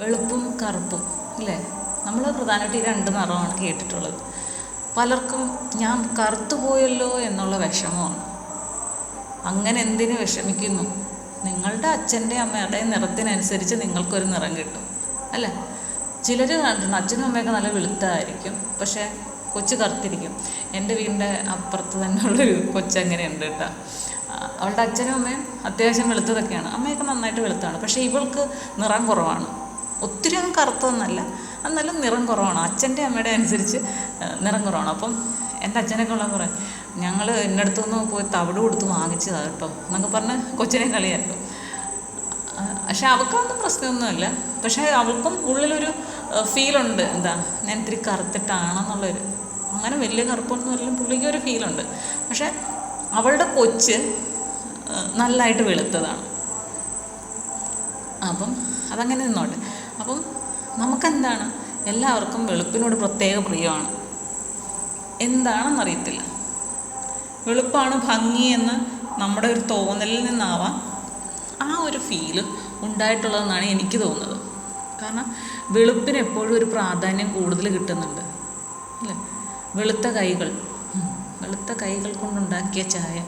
വെളുപ്പും കറുപ്പും ഇല്ലേ? നമ്മൾ പ്രധാനമായിട്ട് ഈ രണ്ട് നിറമാണ് കേട്ടിട്ടുള്ളത്. പലർക്കും ഞാൻ കറുത്തു പോയല്ലോ എന്നുള്ള വിഷമമാണ്. അങ്ങനെ എന്തിനു വിഷമിക്കുന്നു? നിങ്ങളുടെ അച്ഛന്റെ അമ്മയുടെ നിറത്തിനനുസരിച്ച് നിങ്ങൾക്കൊരു നിറം കിട്ടും അല്ലേ? ചിലർ കണ്ടിട്ടുണ്ട് അച്ഛനും അമ്മയൊക്കെ നല്ല വെളുത്തായിരിക്കും പക്ഷേ കൊച്ചു കറുത്തിരിക്കും. എന്റെ വീടിന്റെ അപ്പുറത്ത് തന്നെ ഉള്ളൊരു കൊച്ചങ്ങനെയുണ്ട് കേട്ടോ. അവളുടെ അച്ഛനും അമ്മയും അത്യാവശ്യം വെളുത്തതൊക്കെയാണ്. അമ്മയൊക്കെ നന്നായിട്ട് വെളുത്താണ് പക്ഷേ ഇവൾക്ക് നിറം കുറവാണ്. ഒത്തിരി ഒന്നും കറുത്തൊന്നല്ല എന്നാലും നിറം കുറവാണ്. അച്ഛന്റെ അമ്മയുടെ അനുസരിച്ച് നിറം കുറവാണ്. അപ്പം എന്റെ അച്ഛനൊക്കെ ഉള്ള കുറേ ഞങ്ങൾ എന്നടുത്തു നിന്ന് പോയി തവിട് കൊടുത്ത് വാങ്ങിച്ചതാണ് കേട്ടോ എന്നൊക്കെ പറഞ്ഞ് കൊച്ചിനെ കളിയാക്കും. പക്ഷേ അവൾക്കൊന്നും പ്രശ്നമൊന്നുമില്ല. പക്ഷേ അവൾക്കും ഉള്ളിലൊരു ഫീലുണ്ട്. എന്താ ഞാൻ ഇത്തിരി കറുത്തിട്ടാണെന്നുള്ളൊരു അങ്ങനെ വലിയ കറുപ്പൊന്നും അല്ല പുള്ളിക്ക് ഒരു ഫീലുണ്ട്. പക്ഷേ അവളുടെ കൊച്ച് നല്ലതായിട്ട് വെളുത്തതാണ്. അപ്പം അതങ്ങനെ നിന്നോട്ടെ. അപ്പം നമുക്കെന്താണ്? എല്ലാവർക്കും വെളുപ്പിനോട് പ്രത്യേക പ്രിയമാണ്. എന്താണെന്നറിയത്തില്ല. വെളുപ്പാണ് ഭംഗി എന്ന് നമ്മുടെ ഒരു തോന്നലിൽ നിന്നാവാം ആ ഒരു ഫീൽ ഉണ്ടായിട്ടുള്ളതെന്നാണ് എനിക്ക് തോന്നുന്നത്. കാരണം വെളുപ്പിന് എപ്പോഴും ഒരു പ്രാധാന്യം കൂടുതൽ കിട്ടുന്നുണ്ട്. അല്ലേ? വെളുത്ത കൈകൾ. വെളുത്ത കൈകൾ കൊണ്ടുണ്ടാക്കിയ ചായ.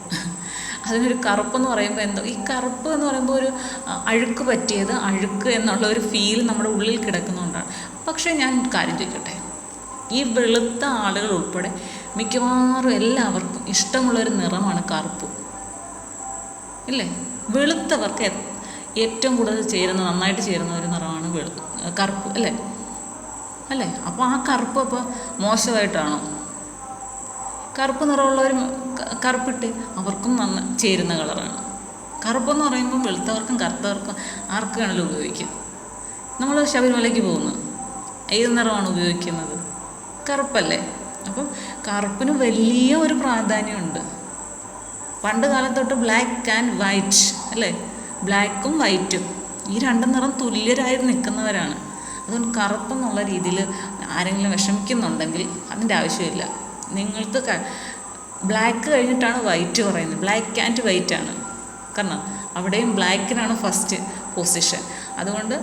അതിനൊരു കറുപ്പെന്ന് പറയുമ്പോൾ എന്തോ ഈ കറുപ്പ് എന്ന് പറയുമ്പോൾ ഒരു അഴുക്ക് പറ്റിയത് അഴുക്ക് എന്നുള്ള ഒരു ഫീൽ നമ്മുടെ ഉള്ളിൽ കിടക്കുന്നതുകൊണ്ടാണ് പക്ഷേ ഞാൻ കാര്യം ചോദിക്കട്ടെ? ഈ വെളുത്ത ആളുകൾ ഉൾപ്പെടെ മിക്കവാറും എല്ലാവർക്കും ഇഷ്ടമുള്ളൊരു നിറമാണ് കറുപ്പ്. ഇല്ലേ? വെളുത്തവർക്ക് ഏറ്റവും കൂടുതൽ ചേരുന്ന നന്നായിട്ട് ചേരുന്ന ഒരു നിറമാണ് വെളു കറുപ്പ് അല്ലേ? അല്ലേ? അപ്പോൾ ആ കറുപ്പ് അപ്പോൾ മോശമായിട്ടാണോ? കറുപ്പ് നിറമുള്ളവർ കറുപ്പിട്ട് അവർക്കും നന്ന ചേരുന്ന കളറാണ്. കറുപ്പെന്ന് പറയുമ്പോൾ വെളുത്തവർക്കും കറുത്തവർക്കും ആർക്ക് വേണമെങ്കിലും ഉപയോഗിക്കാം നമ്മൾ ശബരിമലയ്ക്ക് പോകുന്നു ഏത് നിറമാണ് ഉപയോഗിക്കുന്നത്? കറുപ്പല്ലേ? അപ്പം കറുപ്പിന് വലിയ ഒരു പ്രാധാന്യമുണ്ട്. പണ്ട് കാലത്തൊട്ട് ബ്ലാക്ക് ആൻഡ് വൈറ്റ് അല്ലേ? ബ്ലാക്കും വൈറ്റും. ഈ രണ്ട് നിറം തുല്യരായി നിൽക്കുന്നവരാണ്. അതുകൊണ്ട് കറുപ്പെന്നുള്ള രീതിയിൽ ആരെങ്കിലും വിഷമിക്കുന്നുണ്ടെങ്കിൽ അതിന്റെ ആവശ്യമില്ല. നിങ്ങൾക്ക് ബ്ലാക്ക് കഴിഞ്ഞിട്ടാണ് വൈറ്റ് പറയുന്നത്. ബ്ലാക്ക് ആൻഡ് വൈറ്റ് ആണ്. കാരണം അവിടെയും ബ്ലാക്കിനാണ് ഫസ്റ്റ് പൊസിഷൻ അതുകൊണ്ട്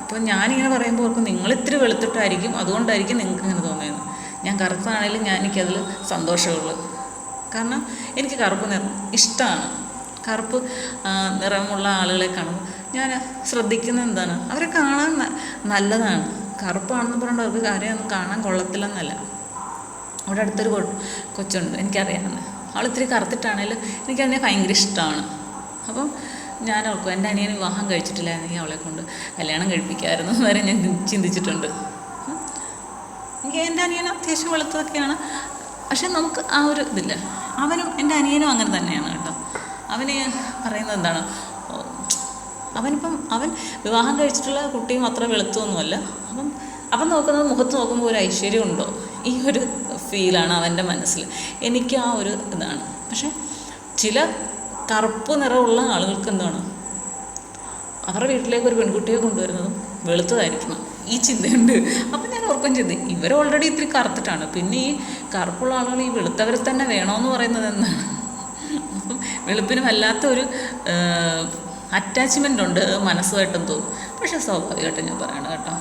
ഇപ്പോൾ ഞാനിങ്ങനെ പറയുമ്പോൾ ഓർക്കും നിങ്ങൾ ഇത്തിരി വെളുത്തിട്ടായിരിക്കും അതുകൊണ്ടായിരിക്കും നിങ്ങൾക്ക് ഇങ്ങനെ തോന്നിയത്. ഞാൻ കറുത്താണെങ്കിലും ഞാൻ എനിക്കതിൽ സന്തോഷമുള്ളൂ. കാരണം എനിക്ക് കറുപ്പ് നിറം ഇഷ്ടമാണ് കറുപ്പ് നിറമുള്ള ആളുകളെ കാണും ഞാൻ ശ്രദ്ധിക്കുന്നത് എന്താണ്? അവരെ കാണാൻ നല്ലതാണ്. കറുപ്പാണെന്ന് പറഞ്ഞിട്ട് അവർക്ക് കാര്യമൊന്നും കാണാൻ കൊള്ളത്തില്ലെന്നല്ല. അവിടെ അടുത്തൊരു കൊച്ചുണ്ട് എനിക്കറിയാവുന്ന അവൾ ഇത്തിരി കറുത്തിട്ടാണേലും എനിക്കതിനെ ഭയങ്കര ഇഷ്ടമാണ്. അപ്പം ഞാൻ ഓർക്കും എന്റെ അനിയൻ വിവാഹം കഴിച്ചിട്ടില്ലായിരുന്നെങ്കിൽ അവളെ കൊണ്ട് കല്യാണം കഴിപ്പിക്കാമായിരുന്നു വരെ ഞാൻ ചിന്തിച്ചിട്ടുണ്ട്. എനിക്ക് എന്റെ അനിയൻ അത്യാവശ്യം വെളുത്തതൊക്കെയാണ് പക്ഷെ നമുക്ക് ആ ഒരു ഇതില്ല. അവനും എന്റെ അനിയനും അങ്ങനെ തന്നെയാണ് കേട്ടോ. അവന് പറയുന്നത് എന്താണ്? അവനിപ്പം അവൻ വിവാഹം കഴിച്ചിട്ടുള്ള കുട്ടിയും അത്ര വെളുത്തൊന്നുമല്ല. അപ്പം അവൻ നോക്കുന്നത് മുഖത്ത് നോക്കുമ്പോൾ ഒരു ഐശ്വര്യം ഉണ്ടോ ഈ ഒരു ഫീലാണ് അവന്റെ മനസ്സിൽ. എനിക്ക് ആ ഒരു ഇതാണ്. പക്ഷെ ചില കറുപ്പ് നിറമുള്ള ആളുകൾക്ക് എന്താണ്? അവരുടെ വീട്ടിലേക്ക് ഒരു പെൺകുട്ടിയെ കൊണ്ടുവരുന്നതും വെളുത്തതായിരിക്കണം. ഈ ചിന്തയുണ്ട്. അപ്പം ഞാൻ ഓർക്കും ചിന്തി ഇവർ ഓൾറെഡി ഇത്തിരി കറുത്തിട്ടാണ്. പിന്നെ ഈ കറുപ്പുള്ള ആളുകൾ ഈ വെളുത്തവരെ തന്നെ വേണമെന്ന് പറയുന്നത് എന്താണ്? അപ്പം വെളുപ്പിന് വല്ലാത്തൊരു അറ്റാച്ച്മെന്റ് ഉണ്ട്. മനസ്സുമായിട്ടും തോന്നും. പക്ഷേ സ്വാഭാവികമായിട്ടും ഞാൻ പറയണം കേട്ടോ.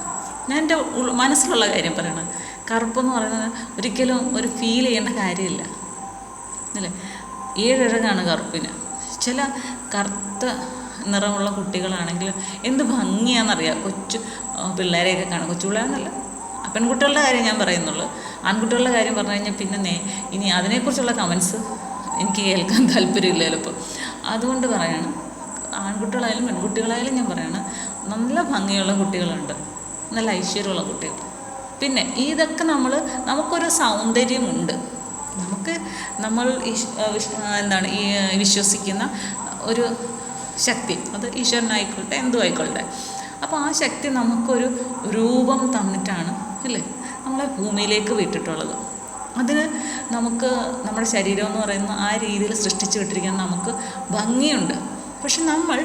ഞാൻ എന്റെ മനസ്സിലുള്ള കാര്യം പറയണം കറുപ്പെന്ന് പറയുന്നത് ഒരിക്കലും ഒരു ഫീൽ ചെയ്യേണ്ട കാര്യമില്ല. അല്ലേ? ഏഴഴകാണ് കറുപ്പിന്. ചില കറുത്ത നിറമുള്ള കുട്ടികളാണെങ്കിൽ എന്ത് ഭംഗിയാണെന്നറിയാം കൊച്ചു പിള്ളേരെയൊക്കെ കാണും. കൊച്ചു പിള്ളേരെന്നല്ല പെൺകുട്ടികളുടെ കാര്യം ഞാൻ പറയുന്നുള്ളൂ. ആൺകുട്ടികളുടെ കാര്യം പറഞ്ഞു കഴിഞ്ഞാൽ പിന്നെ ഇനി അതിനെക്കുറിച്ചുള്ള കമൻസ് എനിക്ക് കേൾക്കാൻ താല്പര്യമില്ല ചിലപ്പോൾ. അതുകൊണ്ട് പറയാണ് ആൺകുട്ടികളായാലും പെൺകുട്ടികളായാലും ഞാൻ പറയാണ് നല്ല ഭംഗിയുള്ള കുട്ടികളുണ്ട്. നല്ല ഐശ്വര്യമുള്ള കുട്ടികൾ. പിന്നെ ഇതൊക്കെ നമ്മൾ നമുക്കൊരു സൗന്ദര്യമുണ്ട്. നമുക്ക് നമ്മൾ എന്താണ് ഈ വിശ്വസിക്കുന്ന ഒരു ശക്തി. അത് ഈശ്വരനായിക്കോട്ടെ എന്തു ആയിക്കോട്ടെ അപ്പോൾ ആ ശക്തി നമുക്കൊരു രൂപം തന്നിട്ടാണ് അല്ലേ? നമ്മളെ ഭൂമിയിലേക്ക് വിട്ടിട്ടുള്ളത്. അതിന് നമുക്ക് നമ്മുടെ ശരീരം എന്ന് പറയുന്ന ആ രീതിയിൽ സൃഷ്ടിച്ചു വിട്ടിരിക്കാൻ നമുക്ക് ഭംഗിയുണ്ട്. പക്ഷെ നമ്മൾ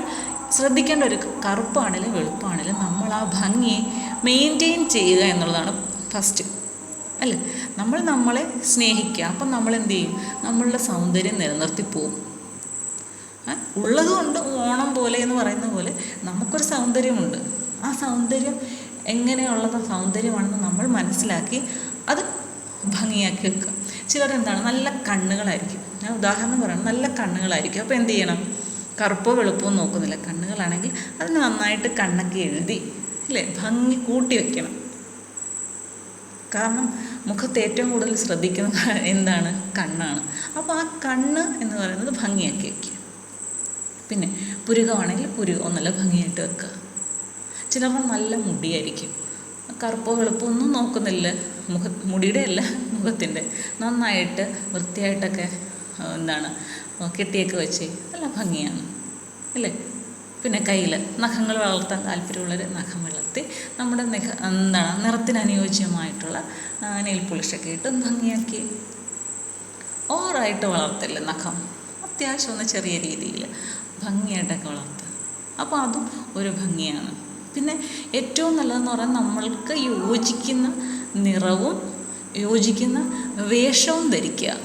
ശ്രദ്ധിക്കേണ്ട ഒരു കറുപ്പാണെങ്കിലും വെളുപ്പാണെങ്കിലും നമ്മൾ ആ ഭംഗി മെയിന്റെയിൻ ചെയ്യുക എന്നുള്ളതാണ് ഫസ്റ്റ് അല്ലേ? നമ്മൾ നമ്മളെ സ്നേഹിക്കുക. അപ്പം നമ്മൾ എന്ത് ചെയ്യും? നമ്മളുടെ സൗന്ദര്യം നിലനിർത്തി പോവും ഉള്ളതുകൊണ്ട് ഓണം പോലെ എന്ന് പറയുന്ന പോലെ നമുക്കൊരു സൗന്ദര്യമുണ്ട്. ആ സൗന്ദര്യം എങ്ങനെയുള്ളത് സൗന്ദര്യമാണെന്ന് നമ്മൾ മനസ്സിലാക്കി അത് ഭംഗിയാക്കി വെക്കുക. ചിലർ എന്താണ്? നല്ല കണ്ണുകളായിരിക്കും. ഞാൻ ഉദാഹരണം പറയണം. നല്ല കണ്ണുകളായിരിക്കും. അപ്പോൾ എന്ത് ചെയ്യണം? കറുപ്പോ വെളുപ്പോ നോക്കുന്നില്ല. കണ്ണുകളാണെങ്കിൽ അതിന് നന്നായിട്ട് കണ്ണൊക്കെ എഴുതി അല്ലേ ഭംഗി കൂട്ടി വെക്കണം. കാരണം മുഖത്ത് ഏറ്റവും കൂടുതൽ ശ്രദ്ധിക്കുന്ന എന്താണ്? കണ്ണാണ്. അപ്പോൾ ആ കണ്ണ് എന്ന് പറയുന്നത് ഭംഗിയാക്കി വയ്ക്കുക പിന്നെ പുരുകമാണെങ്കിൽ പുരുകം ഒന്നല്ല ഭംഗിയായിട്ട് വെക്കുക. ചിലപ്പോൾ നല്ല മുടിയായിരിക്കും. കറുപ്പോ വെളുപ്പോ ഒന്നും നോക്കുന്നില്ല. മുഖ മുടിയുടെ അല്ല മുഖത്തിന്റെ. നന്നായിട്ട് വൃത്തിയായിട്ടൊക്കെ എന്താണ് കെട്ടിയൊക്കെ വെച്ച് നല്ല ഭംഗിയാണ്. അല്ലേ? പിന്നെ കയ്യിൽ നഖങ്ങൾ വളർത്താൻ താല്പര്യമുള്ളവർ നഖം വളർത്തി നമ്മുടെ നിഖ എന്താണ് നിറത്തിന് അനുയോജ്യമായിട്ടുള്ള നെയിൽ പോളിഷൊക്കെ ഇട്ട് ഭംഗിയാക്കി. ഓവറായിട്ട് വളർത്തില്ല നഖം. അത്യാവശ്യം ഒന്ന് ചെറിയ രീതിയിൽ ഭംഗിയായിട്ടൊക്കെ വളർത്തുക. അപ്പോൾ അതും ഒരു ഭംഗിയാണ്. പിന്നെ ഏറ്റവും നല്ലതെന്ന് പറഞ്ഞാൽ നമ്മൾക്ക് യോജിക്കുന്ന നിറവും യോജിക്കുന്ന വേഷവും ധരിക്കുക.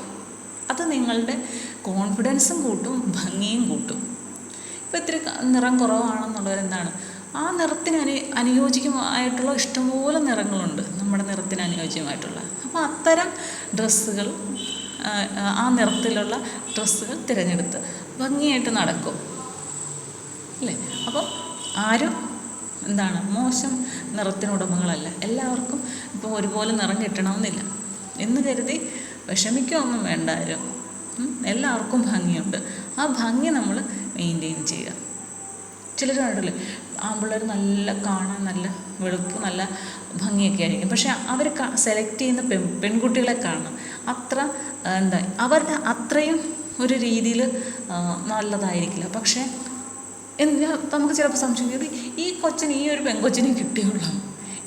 അത് നിങ്ങളുടെ കോൺഫിഡൻസും കൂട്ടും ഭംഗിയും കൂട്ടും. ഇത്തിരി നിറം കുറവാണെന്നുള്ളവരെന്താണ് ആ നിറത്തിന് അനു അനുയോജ്യമായിട്ടുള്ള ഇഷ്ടംപോലെ നിറങ്ങളുണ്ട് നമ്മുടെ നിറത്തിന് അനുയോജ്യമായിട്ടുള്ള. അപ്പോൾ അത്തരം ഡ്രസ്സുകൾ ആ, ആ നിറത്തിലുള്ള ഡ്രസ്സുകൾ തിരഞ്ഞെടുത്ത് ഭംഗിയായിട്ട് നടക്കും. അല്ലേ? അപ്പോൾ ആരും എന്താണ്? മോശം നിറത്തിനുടമകളല്ല. എല്ലാവർക്കും ഇപ്പോൾ ഒരുപോലെ നിറം കിട്ടണമെന്നില്ല. എന്ന് കരുതി വിഷമിക്കുകയൊന്നും വേണ്ട ആരും എല്ലാവർക്കും ഭംഗിയുണ്ട്. ആ ഭംഗി നമ്മൾ മെയിന്റെയിൻ ചെയ്യുക. ചിലർ കണ്ടില്ലേ ആൺപിള്ളേർ നല്ല കാണാൻ നല്ല വെളുപ്പ് നല്ല ഭംഗിയൊക്കെ ആയിരിക്കും. പക്ഷേ അവർ സെലക്ട് ചെയ്യുന്ന പെൺ പെൺകുട്ടികളെ കാണണം. അത്ര എന്താ അവരുടെ അത്രയും ഒരു രീതിയിൽ നല്ലതായിരിക്കില്ല. പക്ഷേ എന്താ നമുക്ക് ചിലപ്പോൾ സംശയം ഈ കൊച്ചിന് ഈ ഒരു പെൺകൊച്ചിനെ കിട്ടിയുള്ളൂ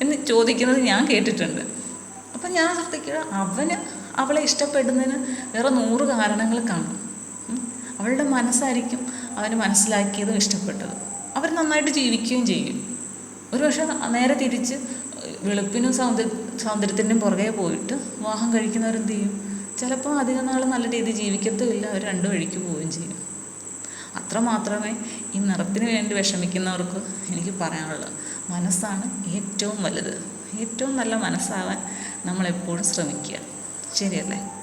എന്ന് ചോദിക്കുന്നത് ഞാൻ കേട്ടിട്ടുണ്ട്. അപ്പം ഞാൻ ശ്രദ്ധിക്കുക അവന് അവളെ ഇഷ്ടപ്പെടുന്നതിന് വേറെ നൂറ് കാരണങ്ങൾ കാണും. അവളുടെ മനസ്സായിരിക്കും അവന് മനസ്സിലാക്കിയതും ഇഷ്ടപ്പെട്ടതും. അവർ നന്നായിട്ട് ജീവിക്കുകയും ചെയ്യും. ഒരു പക്ഷേ നേരെ തിരിച്ച് വെളുപ്പിനും സൗന്ദര്യ സൗന്ദര്യത്തിന്റെയും പുറകെ പോയിട്ട് വിവാഹം കഴിക്കുന്നവരെന്ത് ചെയ്യും? ചിലപ്പോൾ അധികം നാൾ നല്ല രീതിയിൽ ജീവിക്കത്തുമില്ല. അവർ രണ്ടു വഴിക്ക് പോവുകയും ചെയ്യും. അത്ര മാത്രമേ ഈ നിറത്തിന് വേണ്ടി വിഷമിക്കുന്നവർക്ക് എനിക്ക് പറയാനുള്ളൂ. മനസ്സാണ് ഏറ്റവും വലുത്. ഏറ്റവും നല്ല മനസ്സാവാൻ നമ്മളെപ്പോഴും ശ്രമിക്കുക. ശരിയല്ലേ?